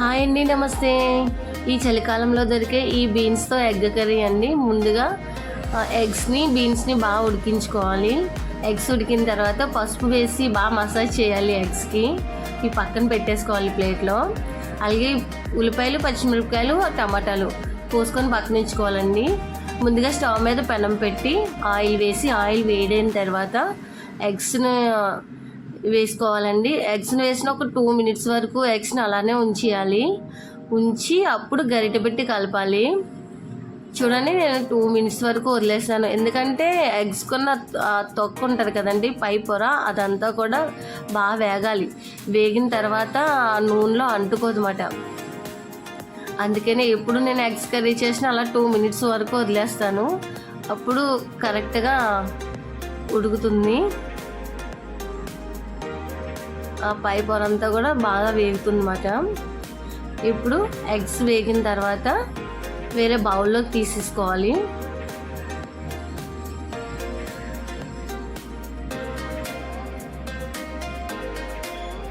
Hi అండి నమస్తే. ఈ చలికాలంలో దొరికే ఈ బీన్స్తో ఎగ్ కర్రీ అండి. ముందుగా ఎగ్స్ని బీన్స్ని బాగా ఉడికించుకోవాలి. ఎగ్స్ ఉడికిన తర్వాత పసుపు వేసి బాగా మసాజ్ చేయాలి ఎగ్స్కి. ఈ పక్కన పెట్టేసుకోవాలి ప్లేట్లో అలాగే ఉల్లిపాయలు పచ్చిమిరపకాయలు టమాటాలు పోసుకొని పక్కన ఉంచుకోవాలండి ముందుగా స్టవ్ మీద పెనం పెట్టి ఆయిల్ వేసి ఆయిల్ వేడైన తర్వాత ఎగ్స్ని వేసుకోవాలండి. ఎగ్స్ని వేసిన ఒక టూ మినిట్స్ వరకు ఎగ్స్ని అలానే ఉంచేయాలి. ఉంచి అప్పుడు గరిట పెట్టి కలపాలి. చూడండి నేను టూ మినిట్స్ వరకు వదిలేసాను. ఎందుకంటే ఎగ్స్ కొన్న తొక్క ఉంటుంది కదండి పై పొర అదంతా కూడా బాగా వేగాలి. వేగిన తర్వాత ఆ నూనెలో అంటుకోదన్నమాట. అందుకనే ఎప్పుడు నేను ఎగ్స్ కర్రీ చేసినా అలా టూ మినిట్స్ వరకు వదిలేస్తాను. అప్పుడు కరెక్ట్గా ఉడుకుతుంది. పై పొరంతా కూడా బాగా వేగుతుందన్నమాట. ఇప్పుడు ఎగ్స్ వేగిన తర్వాత వేరే బౌల్లోకి తీసేసుకోవాలి.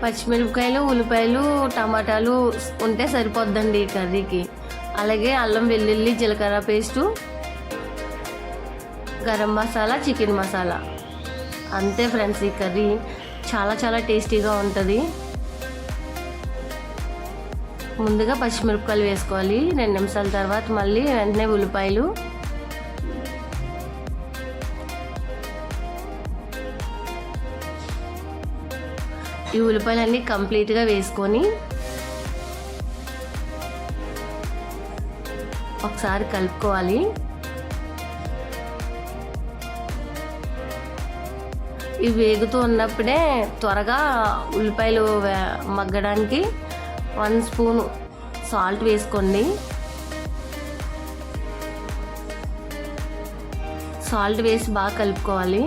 పచ్చిమిరపకాయలు ఉల్లిపాయలు టమాటాలు ఉంటే సరిపోద్దండి ఈ కర్రీకి. అలాగే అల్లం వెల్లుల్లి జీలకర్ర పేస్టు గరం మసాలా చికెన్ మసాలా. అంతే ఫ్రెండ్స్ ఈ కర్రీ. చాలా చాలా టేస్టీగా ఉంటుంది. ముందుగా పచ్చిమిరపకాయలు వేసుకోవాలి. రెండు నిమిషాల తర్వాత మళ్ళీ వెంటనే ఉల్లిపాయలు. ఈ ఉల్లిపాయలన్నీ కంప్లీట్గా వేసుకొని ఒకసారి కలుపుకోవాలి. ఇవి వేగుతూ ఉన్నప్పుడే త్వరగా ఉల్లిపాయలు మగ్గడానికి వన్ స్పూన్ సాల్ట్ వేసుకోండి. సాల్ట్ వేసి బాగా కలుపుకోవాలి.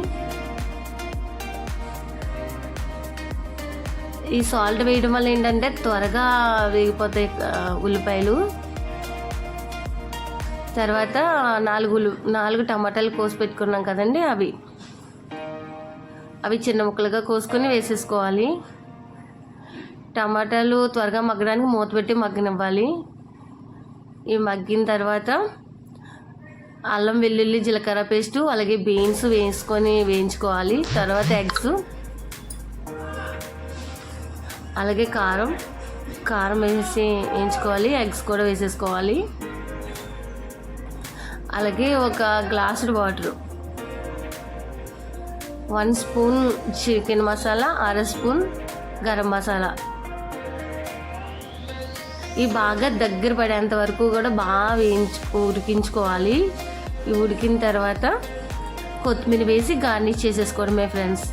ఈ సాల్ట్ వేయడం వల్ల ఏంటంటే త్వరగా వేగిపోతాయి ఉల్లిపాయలు. తర్వాత నాలుగు నాలుగు టమాటాలు కోసి పెట్టుకున్నాం కదండి అవి. అవి చిన్న ముక్కలుగా కోసుకొని వేసేసుకోవాలి. టమాటాలు త్వరగా మగ్గడానికి మూత పెట్టి మగ్గనివ్వాలి. ఈ మగ్గిన తర్వాత అల్లం వెల్లుల్లి జీలకర్ర పేస్టు అలాగే బీన్స్ వేసుకొని వేయించుకోవాలి. తర్వాత ఎగ్స్ అలాగే కారం కారం వేసి వేయించుకోవాలి. ఎగ్స్ కూడా వేసేసుకోవాలి. అలాగే ఒక గ్లాసుడ్ water one spoon chicken masala అర స్పూన్ గరం మసాలా. ఇవి బాగా దగ్గర పడేంత వరకు కూడా బాగా వేయించు ఉడికించుకోవాలి. ఇవి ఉడికిన తర్వాత కొత్తిమీర వేసి గార్నిష్ చేసేసుకోవడమే ఫ్రెండ్స్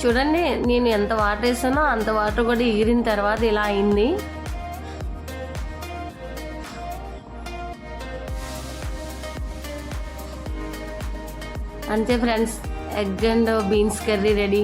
చూడండి నేను ఎంత వాటర్ వేసానో అంత వాటర్ కూడా ఎగిరిన తర్వాత ఇలా అయింది. అంతే friends egg and beans curry ready.